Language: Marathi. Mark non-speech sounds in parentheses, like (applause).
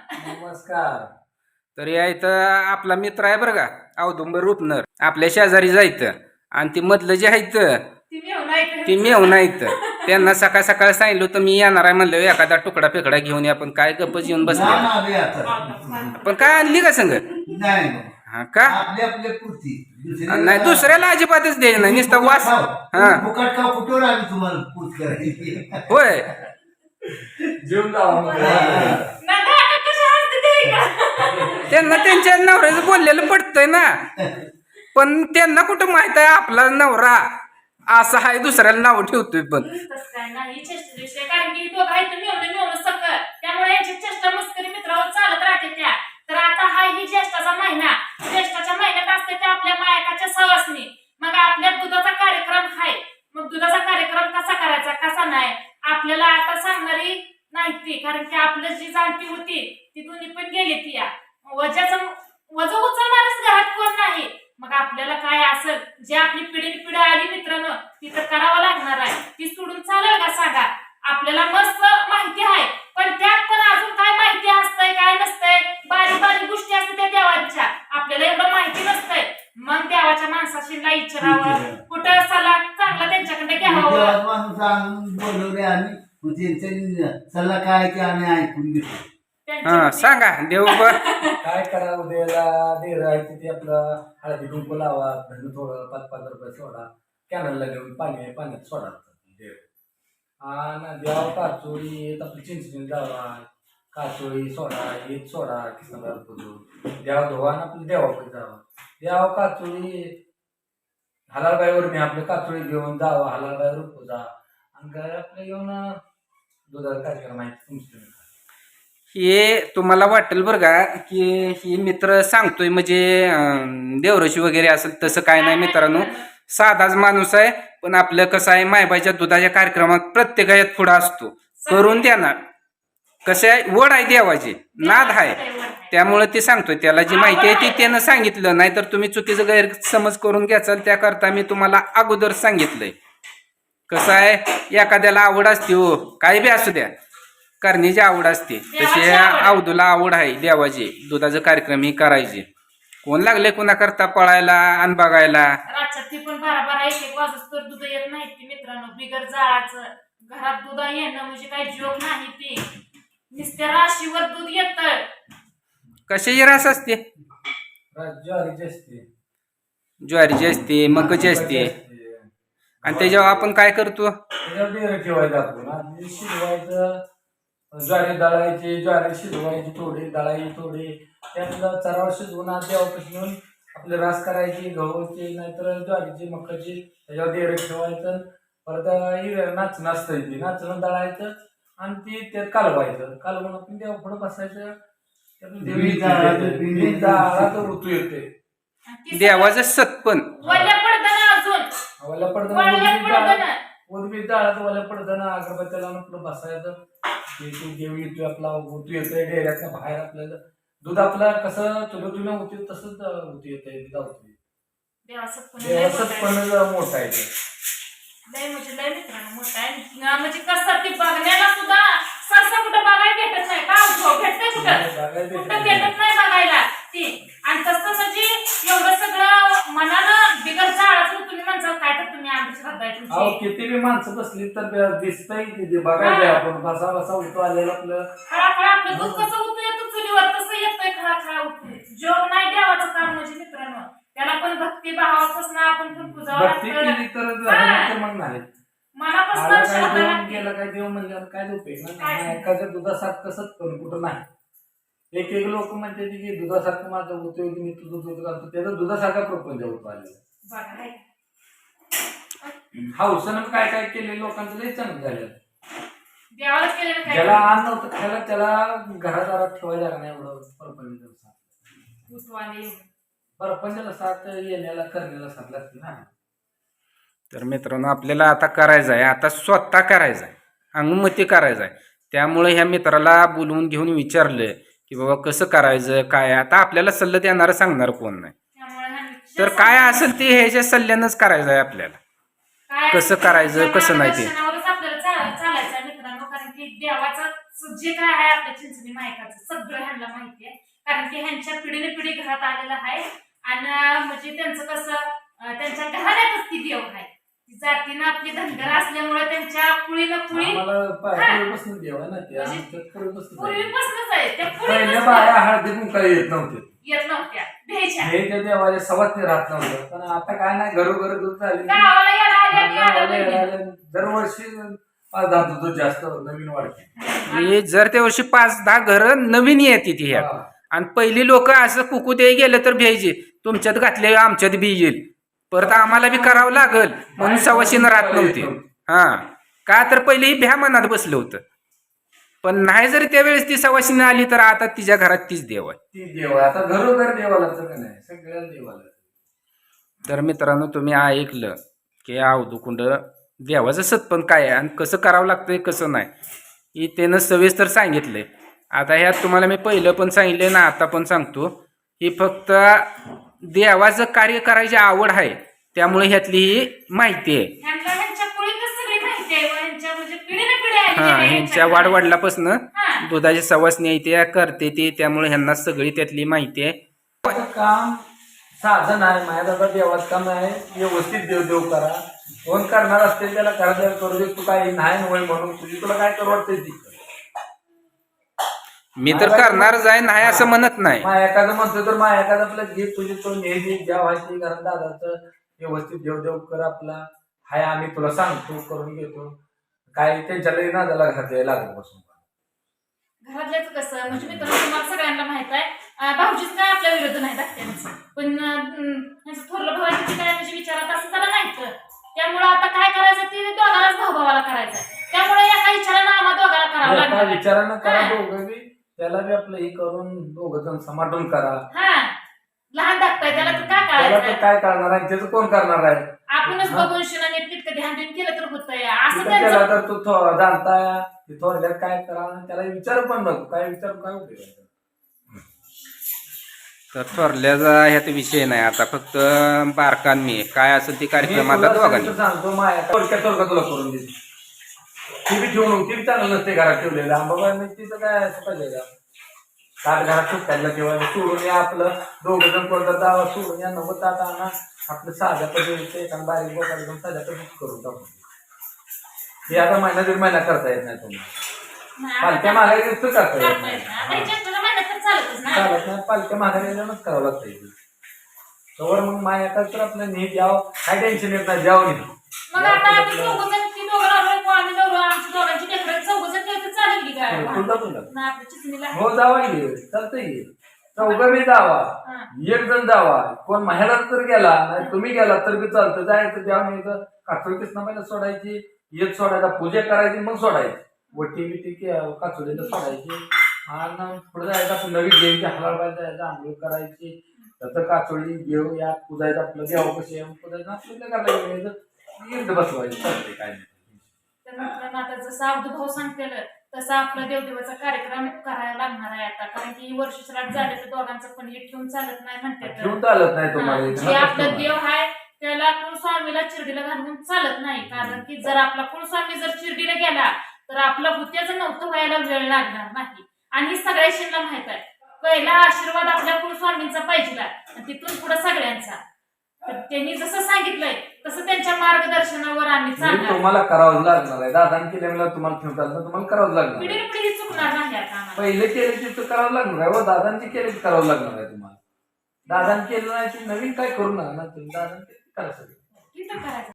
नमस्कार. तर या इथं आपला मित्र आहे बरं का औदुंबर रुपनर. आपल्या शेजारी जायचं आणि ती मधलं जे आहे इथं, ती. ती मेहून इथं त्यांना सकाळ सकाळ सांगितलं होतं मी येणार आहे म्हणलं एखादा तुकडा फेकडा घेऊन या पण काय गप्पच येऊन बसले? आता. पण काय आणली का संग? नाही हा का? आपले आपले पुरती दुसऱ्याला- नाही दुसऱ्याला अजिबातच द्यायचं नाही नुसतं वास खाऊ. हा. फुकट खाऊ कुठवर आली तुम्हाला पूत करायची? होय. जेवून जावा मग. नाही, त्यांना त्यांच्या नवऱ्याचं बोललेलं पडतंय ना. पण त्यांना कुठं माहीत आहे आपला नवरा? असा आहे दुसऱ्याला नाव ठेवतोय पण. काय नाही चेष्टा विषय कारण की दोघं आहेत मिळवणं मिळवणं सकल त्यामुळे यांची चेष्टा मस्करी मित्रावर चालत राहते त्या तर आता हा ही ज्येष्ठाचा महिना ज्येष्ठाच्या महिन्यात असते त्या आपल्या मायकाच्या सवासनी मग आपल्या दुधाचा कार्यक्रम आहे मग दुधाचा कार्यक्रम कसा करायचा कसा नाही आपल्याला आता सांगणारी नाही ती कारण की आपलं जी जाणती होती ती दोन्ही पण गेली ती या. वजाचं वज उचलणारच घरात कोण नाही. मग आपल्याला काय असेल? जे आपली पिढी पिढी आली मित्रांनो ती तर करावं लागणार आहे. ती सोडून चालेल का सांगा? आपल्याला मस्त माहिती आहे. पण त्यात पण अजून काय माहिती असतंय काय नसतंय? बारीक बारीक गोष्टी असतात त्या देवांच्या. आपल्याला एवढं माहिती नसतंय. मग देवाच्या माणसाशी ला विचारावं कुठं सल्ला चांगला त्यांच्याकडे घ्यावं. माणूस आणून बोलवले आम्ही त्यांचा सल्ला काय ते आम्ही ऐकून घेतो. हा सांगा देव (laughs) ब- काय करा उद्याला? डेर आहे तिथे आपलं हळदी कुंकू लावा धन थोडं पाच पाच रुपये सोडा. कॅनलला घेऊन पाणी आहे पाण्यात सोडा डेर आणि द्याव काचोळी आपली चिंचणी जावा काचोळी सोडा ईद सोडा किसनदार पुजून. द्याव धुवा आणि आपलं देवाकडे जावा. द्याव काचोळी. हलालबाईवर मी आपलं काचोळी घेऊन जावा हलालबाईवर पूजा. आणि काय आपलं येऊन दुधाचा कार्यक्रम आहे तुमचं. तुम्ही खा. हे तुम्हाला वाटेल बरं का की हे मित्र सांगतोय म्हणजे देवरशी वगैरे असेल तसं काय नाही मित्रांनो. साधाच माणूस आहे पण आपलं कसं आहे मायबाईच्या दुधाच्या कार्यक्रमात प्रत्येकात पुढं असतो. करून देणार कसं आहे वड आहे देवाची नाद आहे. त्यामुळे ते सांगतोय त्याला जी माहिती आहे ती त्यानं सांगितलं नाहीतर तुम्ही चुकीचं गैरसमज करून घ्याचाल त्याकरता मी तुम्हाला अगोदर सांगितलंय. कसं आहे एखाद्याला आवड असते हो काही बी असू द्या. करण्याची आवड असते. तशी आवड. अवधूला आवड आहे देवाची. दुधाचं कार्यक्रम ही करायचे. कोण लागले कोणा करता पळायला आणि बघायला? रातच्या ती पण बारा बारा एक एक वाजत तर दूध येत नाही ती मित्रांनो. बिगर जाळाचं. घरात दूध येणं म्हणजे काही जोक नाही ती. नुसत्या राशीवर दूध येत कशाची रास असते? ज्वारीची असते ज्वारीची असते. मकाची असते आणि त्याच्यावर आपण काय करतो? ठेवायचं आपण शिजवायचं ज्वारी दळायची ज्वारी शिजवायची थोडी दळायची थोडी. त्यातलं चरावर शिजवून आधी घेऊन आपले रास करायची गव्हाची नाहीतर ज्वारीची मकाची त्याच्यावर डेरे ठेवायचं. परत ही नाचणं असतं ती नाचणं दळायचं आणि ती त्यात कालवायचं. कालवून आपण देवा पुढं बसायचं. त्यातून ऋतू येते. देवाचं सतपण वल्ल्या पडताना अजून. वल्या पडताना पडताना उद्भिद जाळात वल्या पडताना अगरबत्त्याला आपलं बसायचं. ते देव येतोय आपला उतू येतोय डेऱ्यातनं बाहेर आपल्याला दूध आपला कसं तुला तुला होते तसंच उतू येतंय दुधा होते देवाचं पण मोठं आहे. आहे ते. लय म्हणजे लय मित्रांनो मोठा आहे ना म्हणजे कसं ती बघण्याला माणसं बसली तर दिसतंय तिथे बघायला आपण. बसा बसा उतू आलेलं आपलं. खळा खळा आपलं दूध कसं उतू येतं चुलीवर तसं येतंय खळा खळा उतू जोग नाही देवाचं काम म्हणजे मित्रांनो. त्याला पण भक्ती भावापासून आपण पण पूजावं भक्ती लागतं. केली तर झालं तर मग नाही मनापासून काय श्रद्धा देऊन लागते. गेला काय देव म्हणल्यावर काय उपयोग ना काय? नाही, दुधासारखं कसंच करून कुठं नाही. एक एक लोक म्हणते की दुधासारखं माझं होतोय मी तुझं दूध घालतो. त्याचा दुधासारखा प्रपंच होतो आलेला. बघा, हाय. हौसनं काय काय केले लोकांचं लय चांगलं झालं. देवाला केलेलं काय? ज्याला अन्न नव्हतं खायला त्याला घरादारात ठेवायला लागणार एवढं परपंच एवढं. परपंचाला साथ येण्याला करण्याला साथ लागते ना. तर मित्रांनो आपल्याला आता करायचं आहे. आता स्वतः करायचं आहे. अनुमती करायचं आहे. त्यामुळे ह्या मित्राला बोलवून घेऊन विचारलं की बाबा कसं करायचं काय आता आपल्याला सल्ला देणारं सांगणार कोण नाही. त्यामुळे हा निश्चय तर काय असेल ते ह्याच्या सल्ल्यानंच करायचं आहे आपल्याला. काय कसं करायचं, कसं नाही ते. चालायचं आहे मित्रांनो. कारण की देवाचा जे काय आहे आपल्या चिंचणी मायकाचं सगळं ह्यांना माहिती आहे. कारण की ह्यांच्या पिढीने पिढी घरात आलेलं आहे. आणि म्हणजे त्यांचं कसं त्यांच्या घराण्यातच ती देव आहे. ती जातीनं आपली धनगर असल्यामुळे त्यांच्या ना ते म्हणजे. पूर्वीपासूनच आहे. त्या हळदी कुंकाला येत नव्हते. येत नव्हत्या. भ्यायच्या हे त्या देवाच्या सवात नाही राहत नव्हतं. पण आता काय नाही घरोघर दूध झाली. गावाला येडा आल्या आणि आल्या गावाला बहिणी. यायला दरवर्षी पाच दहा दूध जास्त नवीन वाढते. हे. जर त्या वर्षी पाच दहा घरं नवीन येते ती ह्यात हा. आणि पहिली लोक असं कुकू गेलं तर भ्यायचे तुमच्यात घातले आमच्यात बी येईल. परत आम्हाला बी करावं लागल. म्हणून सवाशीनं राहत नव्हती. हा. का तर पहिले ही भ्या मनात बसलं होतं. पण नाही जरी त्यावेळेस ती सवाशीनं आली तर आता तिच्या घरात तीच देव आहे. ती देव. आता घरोघर तर का नाही? सगळ्या देवाला तर मित्रांनो तुम्ही ऐकलं की अवधुकुंड देवाचं सत्पन काय आहे आणि कसं करावं लागतंय कसं नाही हे त्यानं सविस्तर सांगितलंय. आता ह्यात तुम्हाला मी पहिलं पण सांगितलंय ना आता पण सांगतो. ही फक्त देवाचं कार्य करायची आवड आहे त्यामुळे ह्यातली ही माहिती आहे ह्यांना ह्यांच्या पुळीतच सगळी माहिती आहे व ह्यांच्या म्हणजे पिढीने पिढी आली हा ह्यांच्या वाडवडलापासून. दुधाची सवासणी येते करते ती त्यामुळे ह्यांना सगळी त्यातली माहिती आहे. काम साधन आहे माझ्या दादा देवात काम आहे व्यवस्थित देव देव करा. कोण करणार असते त्याला करा करू दे तू काय नाही होय म्हणून तुझी तुला काय करू वाटते ती. मी तर करणारच आहे नाही असं म्हणत नाही. एखादं म्हणतो तर मा एखादं आपलं घे तुझी तो नेहमी ज्या व्हायची कारण दादाचं व्यवस्थित देव देव कर आपला. हाय आम्ही तुला सांगतो करून घेतो. काय त्यांच्या लई नादाला घातले बसून घरातल्याच कसं? म्हणजे मित्रांनो तुम्हाला सगळ्यांना माहीत आहे. भाऊजीच काय आपल्या विरोध नाही त्यांचं. पण थोरलं भावाची काय म्हणजे विचारात असं त्याला नाही त्यामुळे आता काय करायचं ते दोघालाच भाऊ भावाला करायचं त्यामुळे एका विचारानं आम्हा दोघाला करावं लागणार. विचारानं करा. दोघं त्याला बी आपलं हे करून दोघं जण समाटून करा. हा. लहान धाकताय त्याला तर काय करायचं काय करणार आहे? त्याचं कोण करणार आहे? आपणच. बघून तितकं ध्यान केलं तर होतंय असं तिथं केला त्यांचं तर तू थो- जाणता ते थोडक्यात काय करा त्याला विचार पण नको. काय विचार काय उपयोग आहे? तर थोरल्याचा ह्यात विषय नाही. आता फक्त बारकान मी काय असेल ते कार्यक्रम आता तुला दोघांनी. सांगतो सांगतो माया. थोडक्यात थोडक्यात तुला करून देते ती बी ठेवून ती बी चांगलं नसते घरात ठेवलेलं. आंबाबाई मी तिचं काय असं पाहिजे का? घरात किंवा सोडून या आपलं. दोघं जण कोणता दावा सोडून या. नव्वद ताट आणा. आपलं साध्या पद्धतीचं एका बारीक बोटाला घेऊन साध्या पद्धतीत करून टाकू हे आता महिना दीड महिना करता येत नाही तुम्हाला. पालख्या आता- मागायला करता येत करता नाही. येत चालत नाही पालख्या माघारी करावं लागतं इथे तोवर मग माया काय तर आपलं नीट द्यावं. काय टेन्शन येत नाही द्यावं नाही को की हो जावा की चालतंय की चौघं बी जावा. एक जण जावा. कोण माहेरात तर गेला नाही तुम्ही गेला तर बी चालतं. जायचं नाही तर काचोळीच पहिला सोडायची एक सोडायचा पूजा करायची मग सोडायची. वटी बिटी काचोळीला सोडायची. आणि पुढे जायचं आपलं नवीन देवीची हलावायला जायचं आंघोळ करायची. त्याचं काचोळी घेऊ या पुजायचं आपलं देवा पुजायचं आपलं करायला यायचं एकदा बसवायचं. काय नाही. आता जसं सांगतेलं. तसं आपला देवदेवाचा कार्यक्रम करायला लागणार आहे आता. कारण की वर्ष श्राद्ध झाले तर दोघांचं पण हे ठेवून चालत नाही म्हणतात. चालत नाही तुम्हाला जे आपलं देव आहे त्याला कुलस्वामीला चिरडीला घालून चालत नाही. कारण की जर आपला कुलस्वामी जर चिरडीला गेला तर आपलं हुत्याचं नव्हतं व्हायला वेळ लागणार नाही. आणि हे सगळ्याशींना माहीत आहे. पहिला आशीर्वाद आपल्या कुलस्वामींचा पाहिजे आणि तिथून पुढे सगळ्यांचा. तर त्यांनी जसं सांगितलंय मार्गदर्शनावर आम्ही हे चालणार. तुम्हाला करावंच लागणार आहे. दादाने केल्यामुळे तुम्हाला ठेवता आलं तर तुम्हाला करावंच लागणार आहे. पिढी पिढी चुकणार नाही आता आम्हाला. पहिले केले ते तर करावं लागणार आहे. व दादांची केले की करावं लागणार आहे तुम्हाला. दादाने केलं नाही ते नवीन काय करू नका ना तुम्ही ते करा सगळं. तिथं करायचं